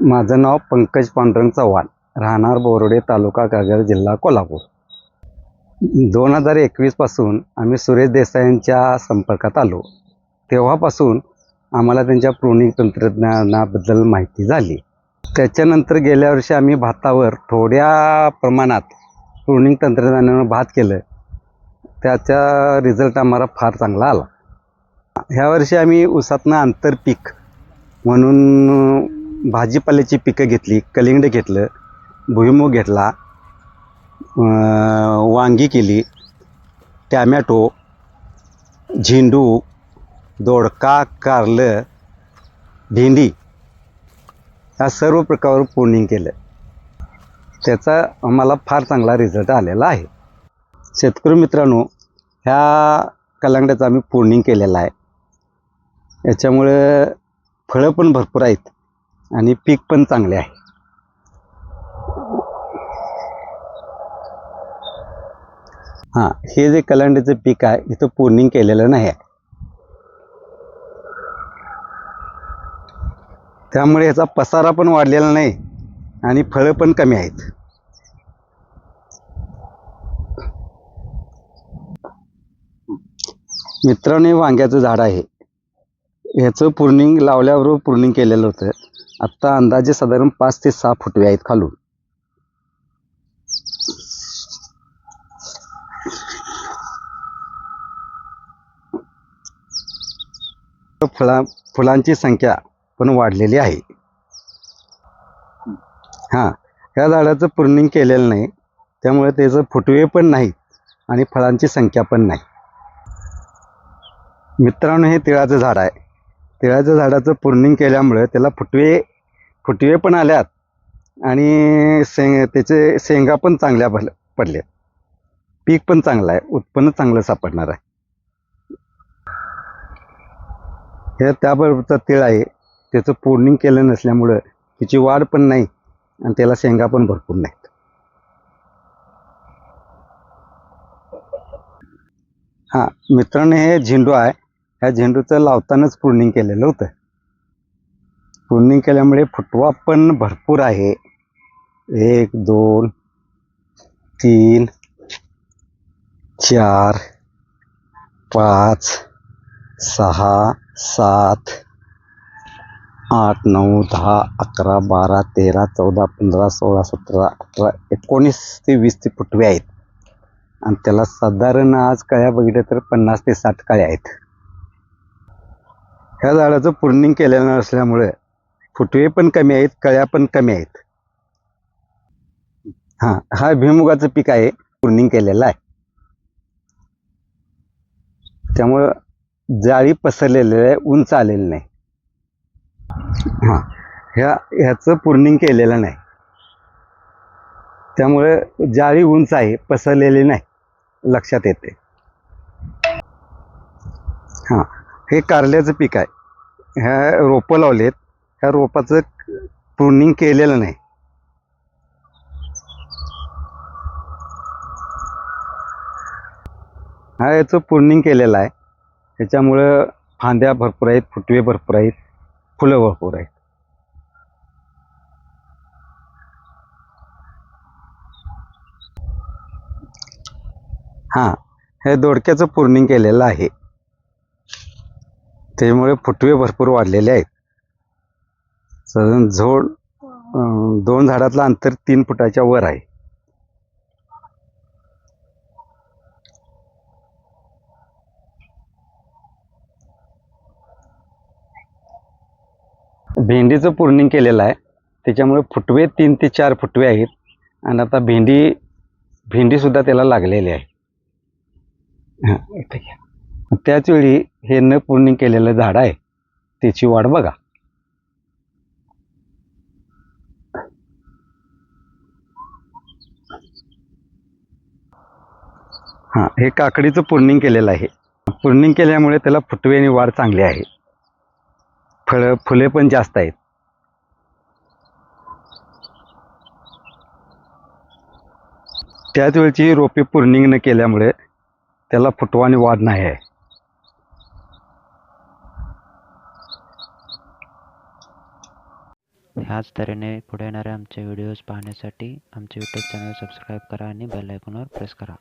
माझं नाव पंकज पांडुरंग चव्हाण राहणार बोरोडे तालुका कागल जिल्हा कोल्हापूर. दोन हजार एकवीसपासून आम्ही सुरेश देसाईंच्या संपर्कात आलो. तेव्हापासून आम्हाला त्यांच्या प्रोनिंग तंत्रज्ञानाबद्दल माहिती झाली. त्याच्यानंतर गेल्या वर्षी आम्ही भातावर थोड्या प्रमाणात प्रोनिंग तंत्रज्ञानानं भात केलं. त्याचा रिझल्ट आम्हाला फार चांगला आला. ह्या वर्षी आम्ही उसातनं आंतरपीक म्हणून भाजीपाल्याची पिकं घेतली कलिंगड घेतलं भुईमूग घेतला वांगी केली टॅमॅटो झेंडू दोडका कारलं भेंडी या सर्व प्रकारावर पूर्णिंग केलं. त्याचा आम्हाला फार चांगला रिझल्ट आलेला आहे. शेतकरी मित्रांनो ह्या कलांगड्याचं आम्ही पूर्णिंग केलेलं आहे. याच्यामुळं फळं पण भरपूर आहेत. आणि पीक पण चांगले आहे. हां हे जे कलांड्याचं पीक आहे इथं पोर्निंग केलेलं नाही आहे. त्यामुळे याचा पसारा पण वाढलेला नाही आणि फळं पण कमी आहेत. मित्रांनो हे वांग्याचं झाड आहे. ह्याचं पूर्णिंग लावल्याबरोबर पूर्णिंग केलेलं होतं. आत्ता अंदाजे साधारण पाच ते सहा फुटवे आहेत खालून. फळा फुलांची संख्या पण वाढलेली आहे. हां ह्या झाडाचं पूर्णिंग केलेलं नाही. त्यामुळे त्याचं फुटवे पण नाहीत आणि फळांची संख्या पण नाही. मित्रांनो हे तिळाचं झाड आहे. तिळाच्या झाडाचं पूर्णिंग केल्यामुळे त्याला फुटवे फुटवे पण आल्यात आणि शेंग त्याचे शेंगा पण चांगल्या भल पडल्या. पीक पण चांगलं आहे उत्पन्न चांगलं सापडणार आहे. हे त्याबरोबरचं तिळ आहे त्याचं पूर्णिंग केलं नसल्यामुळं त्याची वाढ पण नाही आणि त्याला शेंगा पण भरपूर नाहीत. हां मित्रांनो हे झेंडू आहे. ह्या झेंडूचं लावतानाच पूर्णिंग केलेलं होतं. पूर्णिंग केल्यामुळे फुटवा पण भरपूर आहे. एक दोन तीन चार पाच सहा सात आठ नऊ दहा अकरा बारा तेरा चौदा पंधरा सोळा सतरा अठरा एकोणीस ते वीस ते फुटवे आहेत. आणि त्याला साधारण आज कळ्या बघितल्या तर पन्नास ते साठ कळ्या आहेत. ह्या झाडाचं पूर्णिंग केलेलं नसल्यामुळे फुटवे पण कमी आहेत कळ्या पण कमी आहेत. हां हा भुईमुगाचं पीक आहे पूर्णिंग केलेलं आहे. त्यामुळं जाळी पसरलेलं आहे उंच आलेलं नाही. हां ह्या ह्याचं पूर्णिंग केलेलं नाही. त्यामुळे जाळी उंच आहे पसरलेली नाही लक्षात येते. हां हे कारल्याचं पीक आहे. ह्या रोपं लावलेत. ह्या रोपाचं प्रुनिंग केलेलं नाही. हा याचं प्रुनिंग केलेलं आहे. त्याच्यामुळं फांद्या भरपूर आहेत फुटवे भरपूर आहेत फुलं भरपूर आहेत. हां हे दोडक्याचं पूर्णिंग केलेलं आहे. त्याच्यामुळे फुटवे भरपूर वाढलेले आहेत. साधारण झोड दोन झाडातलं अंतर तीन फुटाच्या वर आहे. भेंडीचं पूर्णिंग केलेलं आहे. त्याच्यामुळे फुटवे तीन ते चार फुटवे आहेत. आणि आता भेंडी भेंडीसुद्धा त्याला लागलेली आहे. हां इथे घ्या त्याचवेळी हे न पूर्णिंग केलेलं झाड आहे त्याची वाढ बघा. हां हे काकडीचं पूर्णिंग केलेलं आहे. पूर्णिंग केल्यामुळे त्याला फुटवे आणि वाढ चांगली आहे. फळं फुले पण जास्त आहेत. त्याच वेळची रोपे पूर्णिंग न केल्यामुळे त्याला फुटवा आणि वाढ नाही आहे. ह्याच तऱ्हेने पुढे येणारे आमचे व्हिडिओज पाहण्यासाठी आमचे यूट्यूब चॅनल सबस्क्राईब करा आणि बेल आयकॉनवर प्रेस करा.